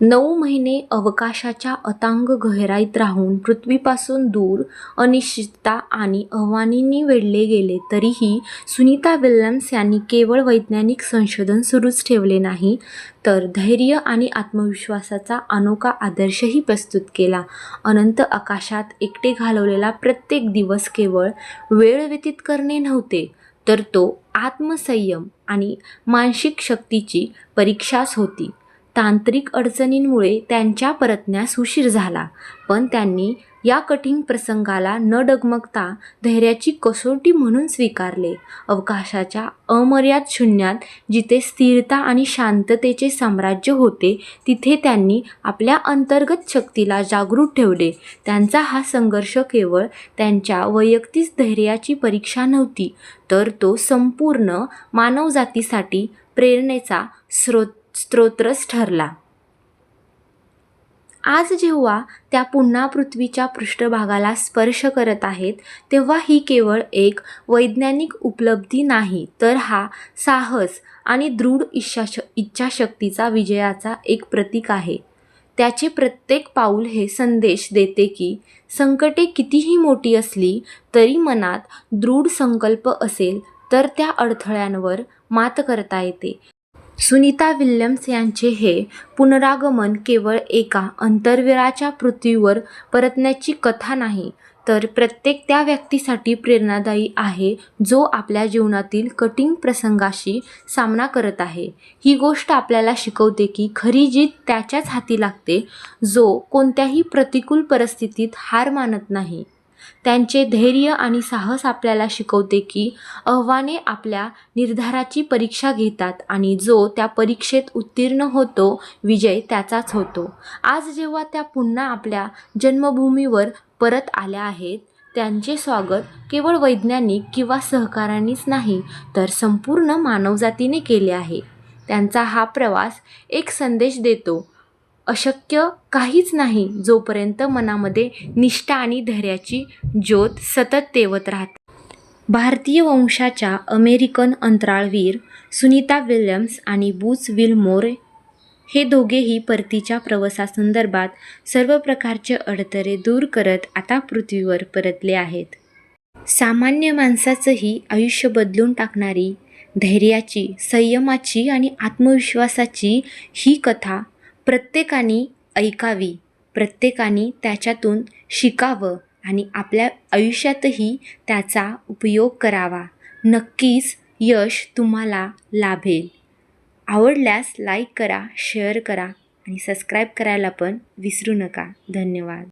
नऊ महिने अवकाशाच्या अतांग गहिराईत राहून पृथ्वीपासून दूर अनिश्चितता आणि आव्हानांनी वेढले गेले तरीही सुनीता विल्यम्स यांनी केवळ वैज्ञानिक संशोधन सुरूच ठेवले नाही तर धैर्य आणि आत्मविश्वासाचा अनोखा आदर्शही प्रस्तुत केला. अनंत आकाशात एकटे घालवलेला प्रत्येक दिवस केवळ वेळ व्यतीत करणे नव्हते तर तो आत्मसंयम आणि मानसिक शक्तीची परीक्षाच होती. तांत्रिक अडचणींमुळे त्यांच्या परतण्यास उशीर झाला. पण त्यांनी या कठीण प्रसंगाला न डगमगता धैर्याची कसोटी म्हणून स्वीकारले. अवकाशाच्या अमर्याद शून्यात जिथे स्थिरता आणि शांततेचे साम्राज्य होते तिथे त्यांनी आपल्या अंतर्गत शक्तीला जागृत ठेवले. त्यांचा हा संघर्ष केवळ त्यांच्या वैयक्तिक धैर्याची परीक्षा नव्हती तर तो संपूर्ण मानवजातीसाठी प्रेरणेचा स्रोत स्त्रोत्रच ठरला. आज जेव्हा त्या पुन्हा पृथ्वीच्या पृष्ठभागाला स्पर्श करत आहेत तेव्हा ही केवळ एक वैज्ञानिक उपलब्धी नाही तर हा साहस आणि दृढ इच्छाश इच्छाशक्तीचा विजयाचा एक प्रतीक आहे. त्याचे प्रत्येक पाऊल हे संदेश देते की संकटे कितीही मोठी असली तरी मनात दृढ संकल्प असेल तर त्या अडथळ्यांवर मात करता येते. सुनीता विल्यम्स यांचे हे पुनरागमन केवळ एका अंतर्वीराच्या पृथ्वीवर परतण्याची कथा नाही तर प्रत्येक त्या व्यक्तीसाठी प्रेरणादायी आहे जो आपल्या जीवनातील कठीण प्रसंगाशी सामना करत आहे. ही गोष्ट आपल्याला शिकवते की खरी जीत त्याच्याच हाती लागते जो कोणत्याही प्रतिकूल परिस्थितीत हार मानत नाही. त्यांचे धैर्य आणि साहस आपल्याला शिकवते की आव्हाने आपल्या निर्धाराची परीक्षा घेतात आणि जो त्या परीक्षेत उत्तीर्ण होतो विजय त्याचाच होतो. आज जेव्हा त्या पुन्हा आपल्या जन्मभूमीवर परत आल्या आहेत त्यांचे स्वागत केवळ वैज्ञानिक किंवा सहकाऱ्यांनीच नाही तर संपूर्ण मानवजातीने केले आहे. त्यांचा हा प्रवास एक संदेश देतो अशक्य काहीच नाही जोपर्यंत मनामध्ये निष्ठा आणि धैर्याची ज्योत सतत तेवत राहते. भारतीय वंशाच्या अमेरिकन अंतराळवीर सुनीता विल्यम्स आणि बूच विलमोर हे दोघेही परतीच्या प्रवासासंदर्भात सर्व प्रकारचे अडथळे दूर करत आता पृथ्वीवर परतले आहेत. सामान्य माणसाचंही आयुष्य बदलून टाकणारी धैर्याची संयमाची आणि आत्मविश्वासाची ही कथा प्रत्येकाने ऐकावी प्रत्येकाने त्याच्यातून शिकावं आणि आपल्या आयुष्यातही त्याचा उपयोग करावा. नक्कीच यश तुम्हाला लाभेल. आवडल्यास लाईक करा शेअर करा आणि सबस्क्राईब करायला पण विसरू नका. धन्यवाद.